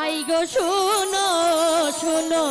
High গো শুনো শুনো।